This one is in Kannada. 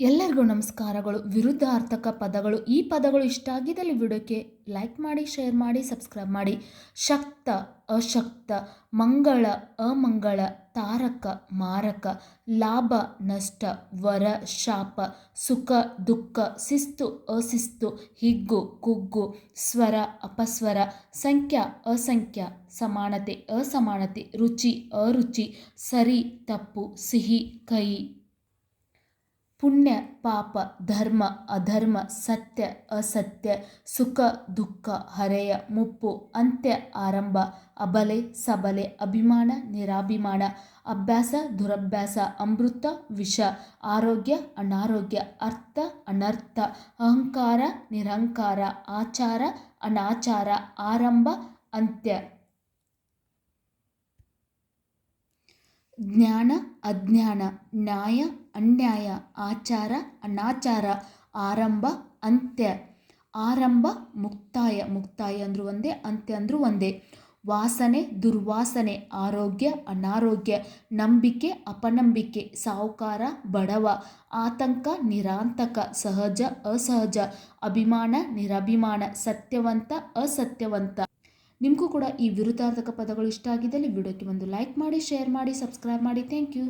ಎಲ್ಲರಿಗೂ ನಮಸ್ಕಾರಗಳು. ವಿರುದ್ಧಾರ್ಥಕ ಪದಗಳು. ಈ ಪದಗಳು ಇಷ್ಟ ಆಗಿದ್ದಲ್ಲಿ ವಿಡಿಯೋಕ್ಕೆ ಲೈಕ್ ಮಾಡಿ, ಶೇರ್ ಮಾಡಿ, ಸಬ್ಸ್ಕ್ರೈಬ್ ಮಾಡಿ. ಶಕ್ತ, ಅಶಕ್ತ, ಮಂಗಳ, ಅಮಂಗಳ, ತಾರಕ, ಮಾರಕ, ಲಾಭ, ನಷ್ಟ, ವರ, ಶಾಪ, ಸುಖ, ದುಃಖ, ಶಿಸ್ತು, ಅಶಿಸ್ತು, ಹಿಗ್ಗು, ಕುಗ್ಗು, ಸ್ವರ, ಅಪಸ್ವರ, ಸಂಖ್ಯಾ, ಅಸಂಖ್ಯ, ಸಮಾನತೆ, ಅಸಮಾನತೆ, ರುಚಿ, ಅರುಚಿ, ಸರಿ, ತಪ್ಪು, ಸಿಹಿ, ಕಹಿ ಪುಣ್ಯ, ಪಾಪ, ಧರ್ಮ, ಅಧರ್ಮ, ಸತ್ಯ, ಅಸತ್ಯ, ಸುಖ, ದುಃಖ, ಹರೆಯ, ಮುಪ್ಪು, ಅಂತ್ಯ, ಆರಂಭ, ಅಬಲೆ, ಸಬಲೆ, ಅಭಿಮಾನ, ನಿರಾಭಿಮಾನ, ಅಭ್ಯಾಸ, ದುರಭ್ಯಾಸ, ಅಮೃತ, ವಿಷ, ಆರೋಗ್ಯ, ಅನಾರೋಗ್ಯ, ಅರ್ಥ, ಅನರ್ಥ, ಅಹಂಕಾರ, ನಿರಂಕಾರ, ಆಚಾರ, ಅನಾಚಾರ, ಆರಂಭ, ಅಂತ್ಯ. ಜ್ಞಾನ, ಅಜ್ಞಾನ, ನ್ಯಾಯ ಅನ್ಯಾಯ, ಆಚಾರ, ಅನಾಚಾರ, ಆರಂಭ, ಅಂತ್ಯ. ಆರಂಭ, ಮುಕ್ತಾಯ. ಮುಕ್ತಾಯ ಅಂದರೂ ಒಂದೇ, ಅಂತ್ಯ ಅಂದರೂ ಒಂದೇ. ವಾಸನೆ, ದುರ್ವಾಸನೆ, ಆರೋಗ್ಯ, ಅನಾರೋಗ್ಯ, ನಂಬಿಕೆ, ಅಪನಂಬಿಕೆ, ಸಾಹುಕಾರ, ಬಡವ, ಆತಂಕ, ನಿರಾಂತಕ, ಸಹಜ, ಅಸಹಜ, ಅಭಿಮಾನ, ನಿರಭಿಮಾನ, ಸತ್ಯವಂತ, ಅಸತ್ಯವಂತ. ನಿಮಗೂ ಕೂಡ ಈ ವಿರುದ್ಧಾರ್ಥಕ ಪದಗಳು ಇಷ್ಟ ಆಗಿದ್ದಲ್ಲಿ ವಿಡಿಯೋಕ್ಕೆ ಒಂದು ಲೈಕ್ ಮಾಡಿ, ಶೇರ್ ಮಾಡಿ, ಸಬ್ಸ್ಕ್ರೈಬ್ ಮಾಡಿ. Thank you.